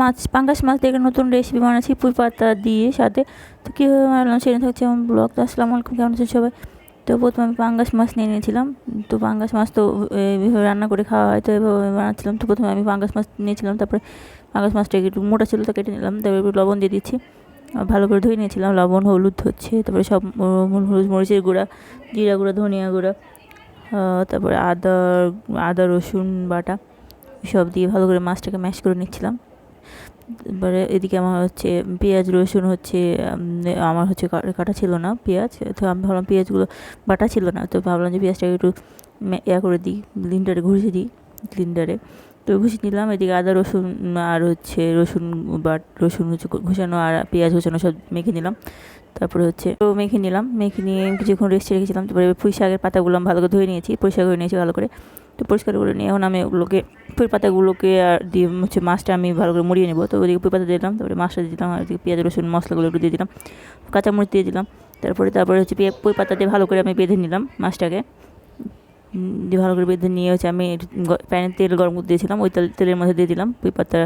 মাছ, পাঙ্গাস মাছ দিয়ে নতুন রেসিপি বানাচ্ছি পুঁই পাতা দিয়ে সাথে। তো কীভাবে বানালাম সেটা থাকছে আমার ব্লগ তো। আসসালামু আলাইকুম, কেমন আছেন সবাই? তো প্রথমে আমি পাঙ্গাস মাছ নিয়ে নিয়েছিলাম। তো পাঙ্গাস মাছ তো এইভাবে রান্না করে খাওয়া হয়, তো এভাবে বানাচ্ছিলাম। তো প্রথমে আমি পাঙ্গাস মাছ নিয়েছিলাম, তারপরে পাঙ্গাস মাছটা একটু মোটা ছিল, তো কেটে নিলাম। তারপরে একটু লবণ দিয়ে দিচ্ছি। ভালো করে ধুয়ে নিয়েছিলাম, লবণ, হলুদ হচ্ছে। তারপরে সব হলুদ মরিচের গুঁড়া, জিরা গুঁড়া, ধনিয়া গুঁড়া তারপরে আদা আদা, রসুন, বাটা, সব দিয়ে ভালো করে মাছটাকে ম্যাশ করে নিচ্ছিলাম। এবারে এদিকে আমার হচ্ছে পেঁয়াজ, রসুন হচ্ছে আমার হচ্ছে কাটা ছিল না পেঁয়াজ, তো আমি ভাবলাম পেঁয়াজগুলো বাটা ছিল না, তো ভাবলাম যে পেঁয়াজটাকে একটু ইয়া করে দিই ব্লিন্ডারে ঘুষে দিই ব্লিন্ডারে তো ঘুষে নিলাম, এদিকে আদা, রসুন আর হচ্ছে রসুন বাট, রসুন হচ্ছে ঘুষানো আর পেঁয়াজ ঘুষানো সব মেখে নিলাম। তারপরে হচ্ছে তো মেখে নিলাম, মেখে নিয়ে কিছুক্ষণ রেস্টে রেখেছিলাম, তারপরে পুঁই শাকের পাতাগুলো ভালো করে ধুয়ে নিয়েছি পরিষ্কার করে নিয়েছি ভালো করে। তো পরিষ্কার করে নিয়ে এখন আমি ওগুলোকে পুঁই পাতাগুলোকে আর দিয়ে হচ্ছে মাছটা আমি ভালো করে মুড়িয়ে নেব। তো ওদিকে পুঁই পাতা দিলাম, তারপরে মাছটা দিলাম, আর ওদিকে পেঁয়াজ, রসুন মশলাগুলো একটু দিয়ে দিলাম, কাঁচামরিচ দিয়ে দিলাম, তারপরে তারপরে হচ্ছে পুঁই পাতা দিয়ে ভালো করে আমি বেঁধে নিলাম মাছটাকে। দিয়ে ভালো করে বেঁধে নিয়ে হচ্ছে আমি প্যানে তেল গরম করে দিয়েছিলাম, ওই তেল, তেলের মধ্যে দিয়ে দিলাম পুঁই পাতা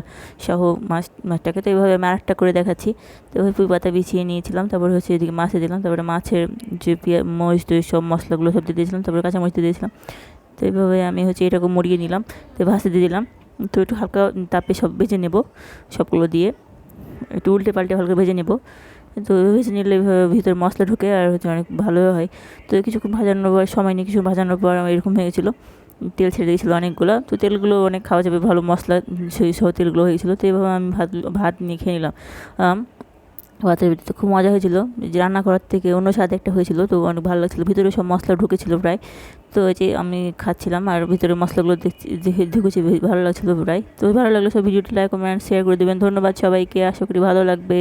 সহ মাছ, মাছটাকে। তো এইভাবে আমি আরেকটা করে দেখাচ্ছি। তো ওই পুঁই পাতা বিছিয়ে নিয়েছিলাম, তারপরে হচ্ছে এদিকে মাছে দিলাম, তারপরে মাছের যে পেঁয়া, মরিচ সব মশলাগুলো সব দিয়ে দিয়েছিলাম, তারপরে কাঁচামরিচ দিয়ে দিয়েছিলাম। তো এইভাবে আমি হচ্ছে এটাকে মরিয়ে নিলাম, তো ভাসতে দিয়ে দিলাম। তো একটু হালকা তাপে সব ভেজে নেব, সবগুলো দিয়ে। একটু উল্টে পাল্টে হালকা ভেজে নেব। তো ভেজে নিলে ভিতরে মশলা ঢুকে আর হচ্ছে অনেক ভালো হয়। তো কিছুক্ষণ ভাজানোর পর, সময় নিয়ে কিছু ভাজানোর পর এরকম হয়ে গেছিল। তেল ছেড়ে দিয়েছিলো অনেকগুলো, তো তেলগুলো অনেক খাওয়া যাবে, ভালো মশলা সেই সহ তেলগুলো হয়েছিলো তো এইভাবে আমি ভাত ভাত নিয়ে খেয়ে নিলাম। ভাতের ভিতরে খুব মজা হয়েছিল। যে রান্না করার থেকে অন্য স্বাদ একটা হয়েছিল, তো অনেক ভালো লাগছিল। ভিতরে সব মশলা ঢুকেছিল প্রায়। তো যে আমি খাচ্ছিলাম আর ভিতরে মশলাগুলো দেখছি ঢুকেছি ভালো লাগছিল প্রায়। তো ভালো লাগল সব ভিডিওটি লাইক, কমেন্ট শেয়ার করে দেবেন। ধন্যবাদ সবাইকে, আশা করি ভালো লাগবে।